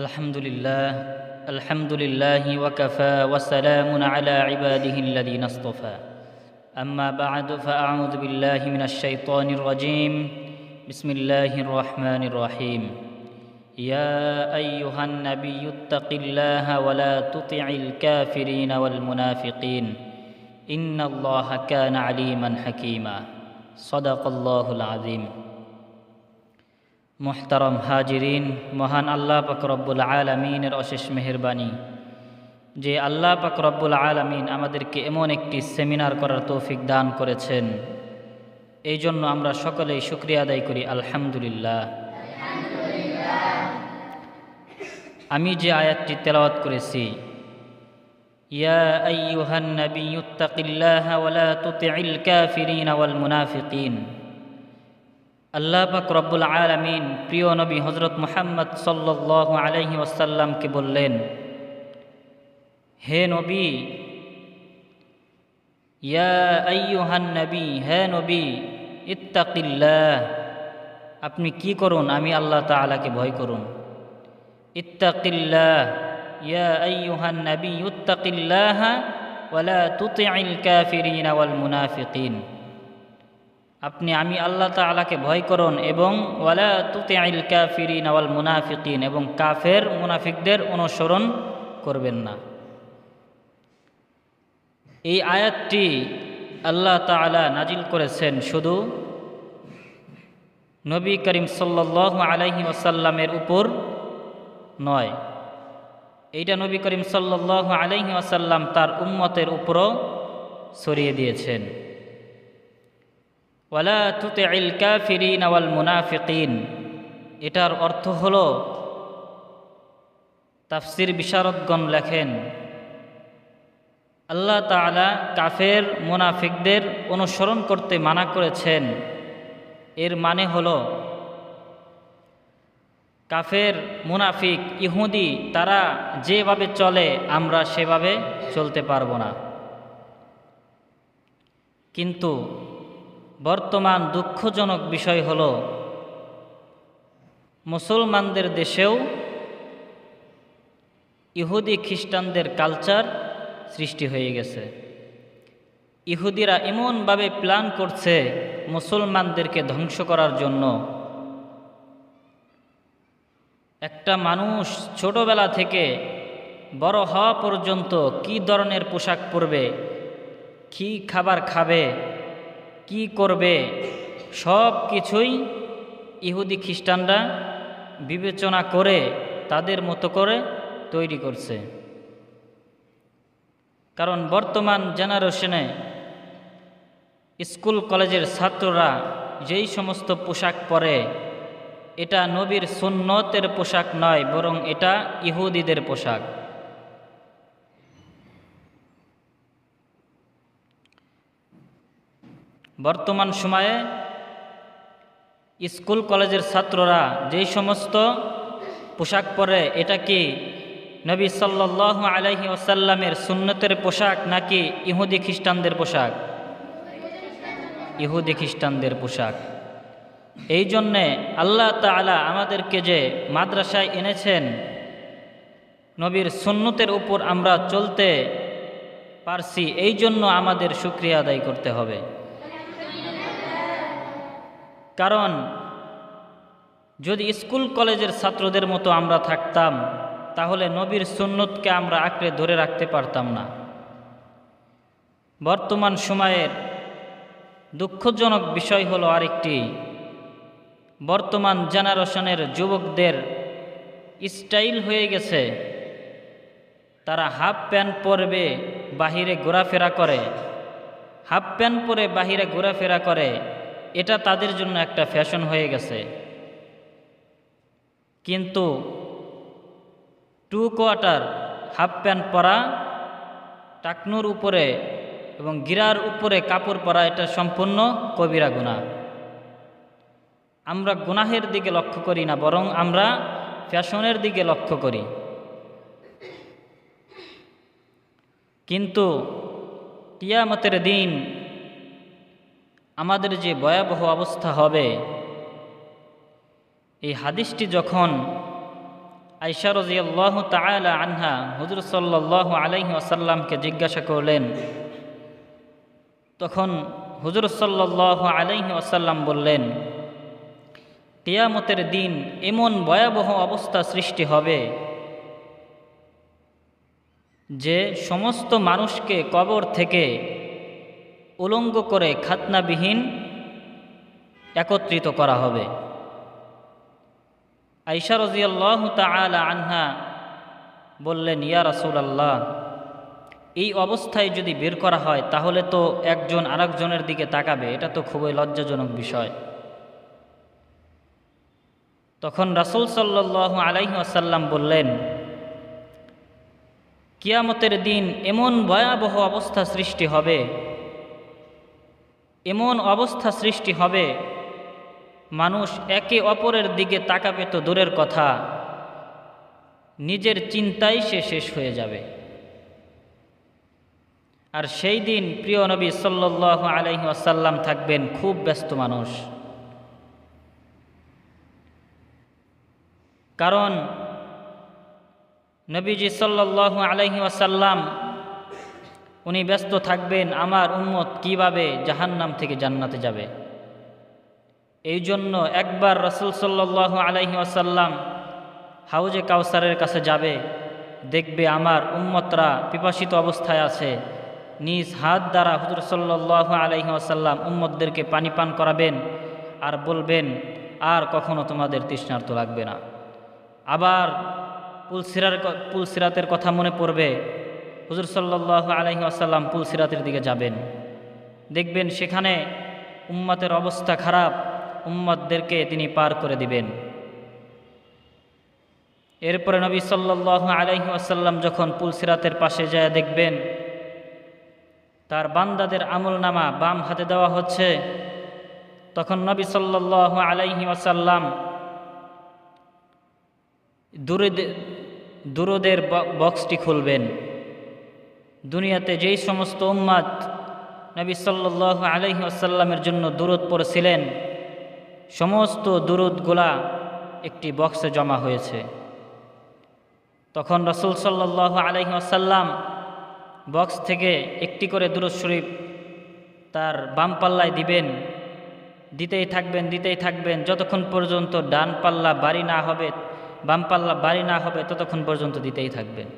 الحمد لله الحمد لله وكفى وسلام على عباده الذين اصطفى. أما بعد فأعوذ بالله من الشيطان الرجيم. بسم الله الرحمن الرحيم. يا أيها النبي اتق الله ولا تطع الكافرين والمنافقين. إن الله كان عليما حكيما. صدق الله العظيم. মোহতারম হাজিরিন, মহান আল্লাহ পাক রব্বুল আলমিনের অশেষ মেহরবানি। যে আল্লাহ পাক রব্বুল আলমিন আমাদেরকে এমন একটি সেমিনার করার তৌফিক দান করেছেন। এই জন্য আমরা সকলেই শুক্রিয়া আদায় করি, আলহামদুলিল্লাহ। আমি যে আয়াতটি তেলাওয়াত করেছি, ইয়া আইয়ুহান নাবিয়্যুত্তাকিল্লাহা ওয়ালা তুতি'িল কাফিরিনা ওয়াল মুনাফিকিন। আল্লাহ পাক রব্বুল আলমিন প্রিয় নবী হজরত মুহাম্মদ সাল্লাহ আলহি ওসাল্লামকে বললেন, হে নবী, ইয়া আইয়ুহান নবী, হে নবী, ইত্তাকিল্লাহ, আপনি কি করুন? আমি আল্লাহ তাআলাকে ভয় করুন। ইত্তাকিল্লাহ, ইয়া আইয়ুহান নবী, ইত্তাকিল্লাহ ওয়ালা তুতি'িল কাফিরিনা ওয়াল মুনাফিকিন। আপনি আমি আল্লাহ তালাকে ভয় করুন এবং ওয়ালা তুতে আইল কাফিরিন আওয়াল মুনাফিকিন এবং কাফের মুনাফিকদের অনুসরণ করবেন না। এই আয়াতটি আল্লাহ তালা নাজিল করেছেন শুধু নবী করিম সাল্লাহ আলহি ওসাল্লামের উপর নয়। এইটা নবী করিম সাল্লাহ আলহি ওসাল্লাম তার উম্মতের উপরও সরিয়ে দিয়েছেন। ওয়ালা তুতে ইল কাফিরিন আওয়াল মুনাফিকিন। এটার অর্থ হল, তাফসির বিশারদগণ লেখেন, আল্লাহ তালা কাফের মুনাফিকদের অনুসরণ করতে মানা করেছেন। এর মানে হল, কাফের মুনাফিক ইহুদি তারা যেভাবে চলে, আমরা সেভাবে চলতে পারব না। কিন্তু বর্তমান দুঃখজনক বিষয় হল, মুসলমানদের দেশেও ইহুদি খ্রিস্টানদের কালচার সৃষ্টি হয়ে গেছে। ইহুদিরা এমনভাবে প্ল্যান করছে মুসলমানদেরকে ধ্বংস করার জন্য। একটা মানুষ ছোটবেলা থেকে বড় হওয়া পর্যন্ত কি ধরনের পোশাক পরবে, কি খাবার খাবে কি করবে? সব কিছুই ইহুদি খ্রিস্টানরা বিবেচনা করে, তাদের মতো করে তৈরি করছে। কারণ বর্তমান জেনারেশনে স্কুল কলেজের ছাত্ররা যেই সমস্ত পোশাক পরে, এটা নবীর সুন্নতের পোশাক নয়, বরং এটা ইহুদিদের পোশাক। বর্তমান সময়ে স্কুল কলেজের ছাত্ররা যেই সমস্ত পোশাক পরে, এটা কি নবী সাল্লাহ আলহি ওসাল্লামের সুন্নতের পোশাক নাকি ইহুদি খ্রিস্টানদের পোশাক? ইহুদি খ্রিস্টানদের পোশাক। এই জন্যে আল্লাহ তালা আমাদেরকে যে মাদ্রাসায় এনেছেন, নবীর সুন্নতের উপর আমরা চলতে পারছি, এই জন্য আমাদের সুক্রিয়া আদায় করতে হবে। কারণ যদি স্কুল কলেজের ছাত্রদের মতো আমরা থাকতাম, তাহলে নবীর সুন্নতকে আমরা আঁকড়ে ধরে রাখতে পারতাম না। বর্তমান সময়ের দুঃখজনক বিষয় হলো আরেকটি। বর্তমান জেনারেশনের যুবকদের স্টাইল হয়ে গেছে। তারা হাফ প্যান্ট পরবে, বাহিরে ঘোরাফেরা করে। হাফ প্যান্ট পরে বাহিরে ঘোরাফেরা করে। এটা তাদের জন্য একটা ফ্যাশন হয়ে গেছে। কিন্তু টু কোয়ার্টার হাফ প্যান্ট পরা, টাকনুর উপরে এবং গিরার উপরে কাপড় পরা, এটা সম্পূর্ণ কবিরা গুণা আমরা গুনাহের দিকে লক্ষ্য করি না, বরং আমরা ফ্যাশনের দিকে লক্ষ্য করি। কিন্তু টিয়ামতের দিন আমাদের যে ভয়াবহ অবস্থা হবে। এই হাদিসটি যখন আইসা রজিয়াল্লাহ তালা আনহা হুজুর সাল্লাহ আলাইহি আসাল্লামকে জিজ্ঞাসা করলেন, তখন হুজুর সাল্লাহ আলাইহি আসাল্লাম বললেন টিয়ামতের দিন এমন ভয়াবহ অবস্থা সৃষ্টি হবে যে সমস্ত মানুষকে কবর থেকে উলঙ্গ করে খাতনাবিহীন একত্রিত করা হবে। আইসা রজিয়াল্লাহ তালা আনহা বললেন, ইয়া রাসুল আল্লাহ এই অবস্থায় যদি বের করা হয়, তাহলে তো একজন আরেকজনের দিকে তাকাবে। এটা তো খুবই লজ্জাজনক বিষয়। তখন রাসুল সাল্লাহ আলাইহি আসাল্লাম বললেন, কিয়ামতের দিন এমন ভয়াবহ অবস্থা সৃষ্টি হবে এমন অবস্থা সৃষ্টি হবে। মানুষ একে অপরের দিকে তাকাবে তো দূরের কথা। নিজের চিন্তাই সে শেষ হয়ে যাবে। আর সেই দিন প্রিয় নবী সাল্লাহ আলহি আসাল্লাম থাকবেন খুব ব্যস্ত মানুষ। কারণ নবীজি সাল্লাহ আলহি আসাল্লাম উনি ব্যস্ত থাকবেন আমার উম্মত কীভাবে জাহান্নাম থেকে জান্নাতে যাবে? এই জন্য একবার রসুল সাল্লাহ আলহি আসাল্লাম হাউজে কাউসারের কাছে যাবে, দেখবে আমার উম্মতরা পিপাসিত অবস্থায় আছে। নিজ হাত দ্বারা হুজুর সাল্লাহ আলহি আসাল্লাম উম্মতদেরকে পানি পান করাবেন আর বলবেন, আর কখনো তোমাদের তৃষ্ণার্ত লাগবে না। আবার পুলসিরার পুলসিরাতের কথা মনে পড়বে হুজুর সাল্লাহ আলহি আসাল্লাম পুলসিরাতের দিকে যাবেন। দেখবেন সেখানে উম্মতের অবস্থা খারাপ, উম্মতদেরকে তিনি পার করে দিবেন। এরপরে নবী সাল্লাহ আলহি আসাল্লাম যখন পুলসিরাতের পাশে যায় দেখবেন, তার বান্দাদের আমল নামা বাম হাতে দেওয়া হচ্ছে। তখন নবী সাল্লাহ আলাইহি আসাল্লাম দুরুদের বক্সটি খুলবেন। দুনিয়াতে যেই সমস্ত উম্মাদ নবী সাল্লাহ আলহি আসাল্লামের জন্য দূরত পড়েছিলেন, সমস্ত দুরুদগুলা একটি বক্সে জমা হয়েছে। তখন রসুল সাল্লাহ আলহি আসাল্লাম বক্স থেকে একটি করে দুরুদ শরীফ তার বাম পাল্লায় দিবেন, দিতেই থাকবেন দিতেই থাকবেন, যতক্ষণ পর্যন্ত ডান পাল্লা বাড়ি না হবে, বাম পাল্লা বাড়ি না হবে, ততক্ষণ পর্যন্ত দিতেই থাকবেন।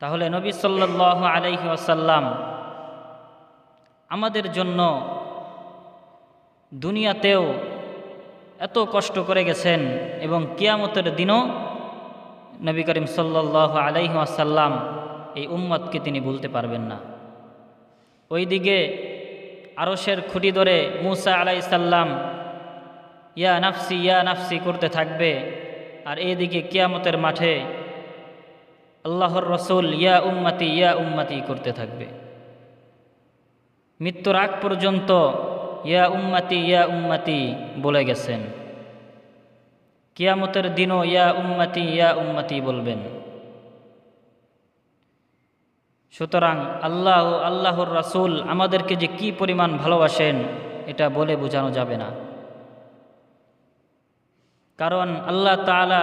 তাহলে নবী সাল্লাহ আলাইহি আসাল্লাম আমাদের জন্য দুনিয়াতেও এত কষ্ট করে গেছেন এবং কিয়ামতের দিনও নবী করিম সাল্লাহ আলাইহি আসাল্লাম এই উম্মতকে তিনি বলতে পারবেন না। ওইদিকে আরসের খুঁটি ধরে মুসা আলাই সাল্লাম ইয়া নাফসি ইয়া নাফসি, করতে থাকবে। আর এইদিকে কিয়ামতের মাঠে আল্লাহর রসুল, ইয়া উম্মাতি ইয়া উম্মাতি করতে থাকবে। মৃত্যুর আগ পর্যন্ত ইয়া উম্মাতি ইয়া উম্মাতি বলে গেছেন। কিয়ামতের দিনও ইয়া উম্মাতি ইয়া উম্মাতি বলবেন। সুতরাং আল্লাহ আল্লাহর রাসুল আমাদেরকে যে কি পরিমাণ ভালোবাসেন, এটা বলে বোঝানো যাবে না। কারণ আল্লাহ তালা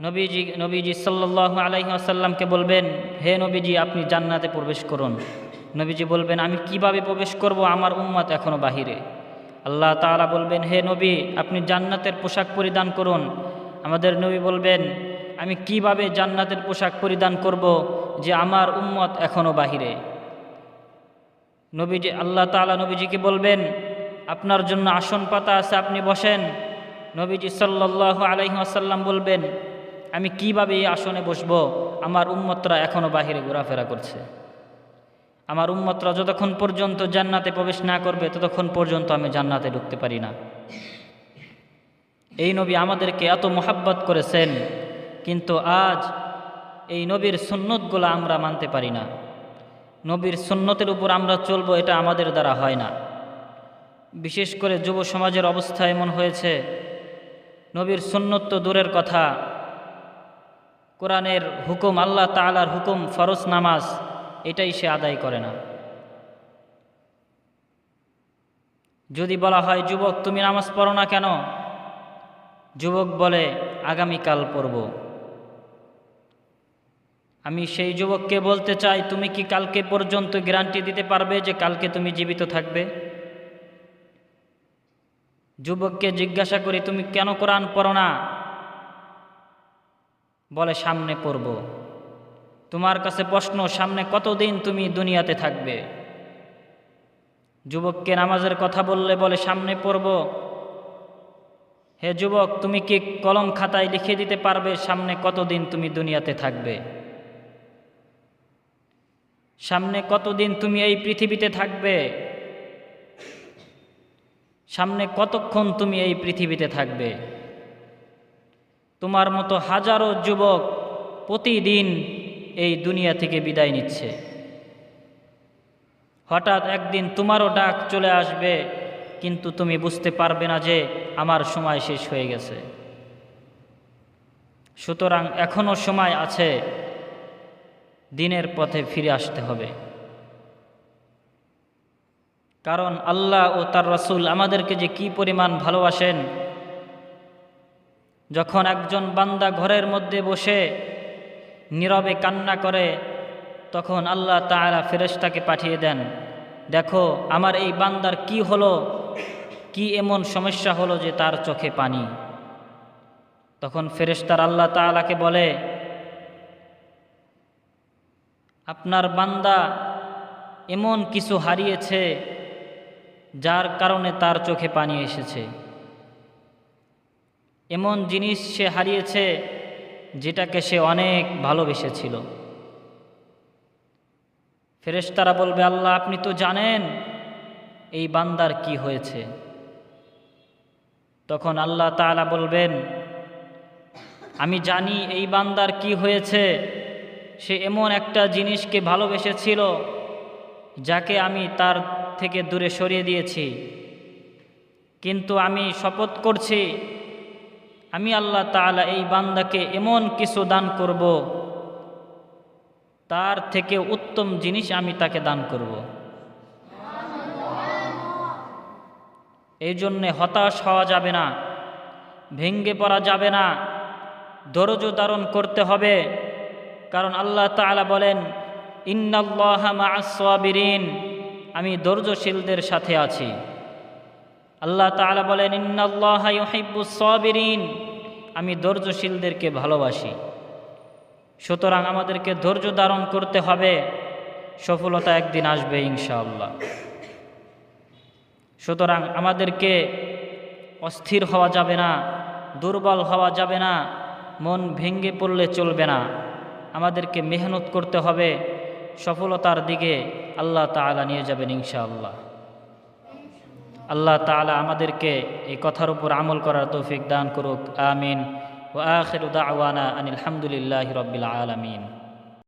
নবীজি নবীজি সাল্লাহ আলাইহি আসাল্লামকে বলবেন, হে নবীজি, আপনি জান্নাতে প্রবেশ করুন। নবীজি বলবেন, আমি কীভাবে প্রবেশ করব? আমার উম্মত এখনও বাহিরে। আল্লাহ তালা বলবেন, হে নবী, আপনি জান্নাতের পোশাক পরিধান করুন। আমাদের নবী বলবেন, আমি কীভাবে জান্নাতের পোশাক পরিধান করব যে আমার উম্মত এখনও বাহিরে? নবীজি, আল্লাহ তালা নবীজিকে বলবেন, আপনার জন্য আসন পাতা আছে, আপনি বসেন। নবীজি সাল্লাহ আলহি আসাল্লাম বলবেন আমি কীভাবে এই আসনে বসব? আমার উম্মতরা এখনও বাহিরে ঘোরাফেরা করছে। আমার উম্মতরা যতক্ষণ পর্যন্ত জান্নাতে প্রবেশ না করবে, ততক্ষণ পর্যন্ত আমি জান্নাতে ঢুকতে পারি না। এই নবী আমাদেরকে এত মোহাব্বত করেছেন, কিন্তু আজ এই নবীর সুন্নতগুলো আমরা মানতে পারি না। নবীর সুন্নতের উপর আমরা চলবো, এটা আমাদের দ্বারা হয় না। বিশেষ করে যুব সমাজের অবস্থা এমন হয়েছে, নবীর সুন্নত তো দূরের কথা কোরআনের হুকুম, আল্লাহ তালার হুকুম, ফরজ নামাজ, এটাই সে আদায় করে না। যদি বলা হয়, যুবক, তুমি নামাজ পড়ো না কেন? যুবক বলে, আগামীকাল পড়ব। আমি সেই যুবককে বলতে চাই, তুমি কি কালকে পর্যন্ত গ্যারান্টি দিতে পারবে যে কালকে তুমি জীবিত থাকবে? যুবককে জিজ্ঞাসা করি, তুমি কেন কোরআন পড়ো না? বলে, সামনে পড়ব। তোমার কাছে প্রশ্ন, সামনে কতদিন তুমি দুনিয়াতে থাকবে? যুবককে নামাজের কথা বললে বলে, সামনে পড়ব। হে যুবক, তুমি কি কলম খাতায় লিখে দিতে পারবে, সামনে কতদিন তুমি দুনিয়াতে থাকবে? সামনে কতদিন তুমি এই পৃথিবীতে থাকবে? সামনে কতক্ষণ তুমি এই পৃথিবীতে থাকবে? তোমার মতো হাজারো যুবক প্রতিদিন এই দুনিয়া থেকে বিদায় নিচ্ছে। হঠাৎ একদিন তোমারও ডাক চলে আসবে, কিন্তু তুমি বুঝতে পারবে না যে আমার সময় শেষ হয়ে গেছে। সুতরাং এখনও সময় আছে, দিনের পথে ফিরে আসতে হবে। কারণ আল্লাহ ও তার রসুল আমাদেরকে যে কি পরিমাণ ভালোবাসেন যখন একজন বান্দা ঘরের মধ্যে বসে নীরবে কান্না করে, তখন আল্লাহ তাআলা ফেরেশতাকে পাঠিয়ে দেন, দেখো, আমার এই বান্দার কি হলো? কি এমন সমস্যা হলো যে তার চোখে পানি? তখন ফেরেশতার আল্লাহ তাআলাকে বলে, আপনার বান্দা এমন কিছু হারিয়েছে যার কারণে তার চোখে পানি এসেছে। এমন জিনিস সে হারিয়েছে যেটাকে সে অনেক ভালোবেসেছিল। ফেরেশতারা বলবে, আল্লাহ, আপনি তো জানেন এই বান্দার কি হয়েছে। তখন আল্লাহ তাআলা বলবেন, আমি জানি এই বান্দার কি হয়েছে। সে এমন একটা জিনিসকে ভালোবেসেছিল যাকে আমি তার থেকে দূরে সরিয়ে দিয়েছি। কিন্তু আমি শপথ করছি আমি আল্লাহ তাআলা এই বান্দাকে এমন কিছু দান করব, তার থেকে উত্তম জিনিস আমি তাকে দান করব। এই জন্যে হতাশ হওয়া যাবে না, ভেঙ্গে পড়া যাবে না, ধৈর্য ধারণ করতে হবে। কারণ আল্লাহ তাআলা বলেন, ইন্নাল্লাহা মা'আস-সাবিরিন আমি ধৈর্যশীলদের সাথে আছি। আল্লাহ তাআলা বলেন, ইন্নাল্লাহা ইউহিব্বুস-সাবিরিন আমি ধৈর্যশীলদেরকে ভালোবাসি। সুতরাং আমাদেরকে ধৈর্য ধারণ করতে হবে। সফলতা একদিন আসবে, ইনশাআল্লাহ। সুতরাং আমাদেরকে অস্থির হওয়া যাবে না, দুর্বল হওয়া যাবে না, মন ভেঙ্গে পড়লে চলবে না। আমাদেরকে মেহনত করতে হবে। সফলতার দিকে আল্লাহ তাআলা নিয়ে যাবেন, ইনশাআল্লাহ। আল্লাহ তালা আমাদেরকে এই কথার উপর আমল করার তৌফিক দান করুক, আমিন। ও আখির দাওয়ানা আনিল হামদুলিল্লাহি রাব্বিল আলামিন।